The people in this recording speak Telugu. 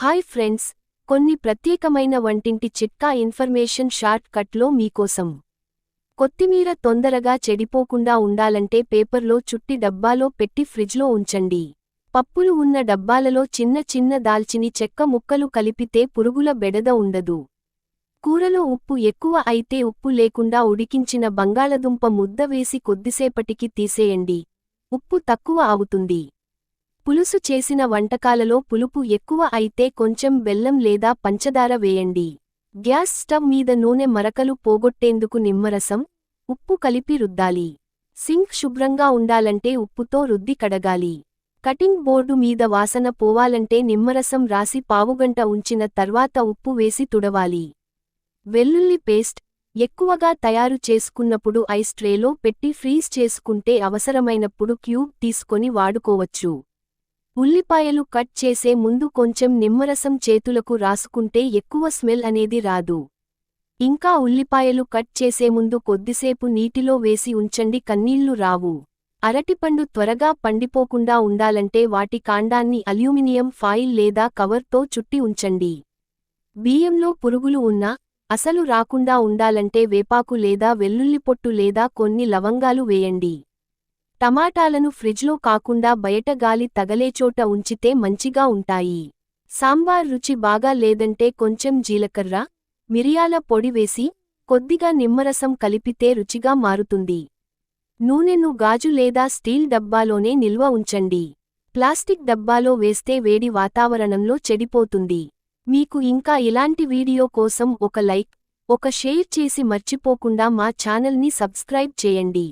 హాయ్ ఫ్రెండ్స్ కొన్ని ప్రత్యేకమైన వంటింటి చిట్కా ఇన్ఫర్మేషన్ షార్ట్ కట్లో మీకోసం. కొత్తిమీర తొందరగా చెడిపోకుండా ఉండాలంటే పేపర్లో చుట్టి డబ్బాలో పెట్టి ఫ్రిడ్జ్లో ఉంచండి. పప్పులు ఉన్న డబ్బాలలో చిన్న చిన్న దాల్చిని చెక్క ముక్కలు కలిపితే పురుగుల బెడద ఉండదు. కూరలో ఉప్పు ఎక్కువ అయితే ఉప్పు లేకుండా ఉడికించిన బంగాళదుంప ముద్ద వేసి కొద్దిసేపటికి తీసేయండి. ఉప్పు తక్కువ అవుతుంది. పులుసు చేసిన వంటకాలలో పులుపు ఎక్కువ అయితే కొంచెం బెల్లం లేదా పంచదార వేయండి. గ్యాస్ స్టవ్ మీద నూనె మరకలు పోగొట్టేందుకు నిమ్మరసం ఉప్పు కలిపి రుద్దాలి. సింక్ శుభ్రంగా ఉండాలంటే ఉప్పుతో రుద్ది కడగాలి. కటింగ్ బోర్డు మీద వాసన పోవాలంటే నిమ్మరసం రాసి పావుగంట ఉంచిన తర్వాత ఉప్పు వేసి తుడవాలి. వెల్లుల్లి పేస్ట్ ఎక్కువగా తయారు చేసుకున్నప్పుడు ఐస్ ట్రేలో పెట్టి ఫ్రీజ్ చేసుకుంటే అవసరమైనప్పుడు క్యూబ్ తీసుకొని వాడుకోవచ్చు. ఉల్లిపాయలు కట్ చేసే ముందు కొంచెం నిమ్మరసం చేతులకు రాసుకుంటే ఎక్కువ స్మెల్ అనేది రాదు. ఇంకా ఉల్లిపాయలు కట్ చేసే ముందు కొద్దిసేపు నీటిలో వేసి ఉంచండి కన్నీళ్ళు రావు. అరటిపండు త్వరగా పండిపోకుండా ఉండాలంటే వాటి కాండాన్ని అల్యూమినియం ఫాయిల్ లేదా కవర్తో చుట్టి ఉంచండి. బియ్యంలో పురుగులు ఉన్నా అసలు రాకుండా ఉండాలంటే వేపాకు లేదా వెల్లుల్లి పొట్టు లేదా కొన్ని లవంగాలు వేయండి. టమాటాలను ఫ్రిడ్జ్లో కాకుండా బయట గాలి తగలేచోట ఉంచితే మంచిగా ఉంటాయి. సాంబార్ రుచి బాగా లేదంటే కొంచెం జీలకర్ర మిరియాల పొడి వేసి కొద్దిగా నిమ్మరసం కలిపితే రుచిగా మారుతుంది. నూనెను గాజు లేదా స్టీల్ డబ్బాలోనే నిల్వ ఉంచండి. ప్లాస్టిక్ డబ్బాలో వేస్తే వేడి వాతావరణంలో చెడిపోతుంది. మీకు ఇంకా ఇలాంటి వీడియో కోసం ఒక లైక్ ఒక షేర్ చేసి మర్చిపోకుండా మా ఛానల్ని సబ్స్క్రైబ్ చేయండి.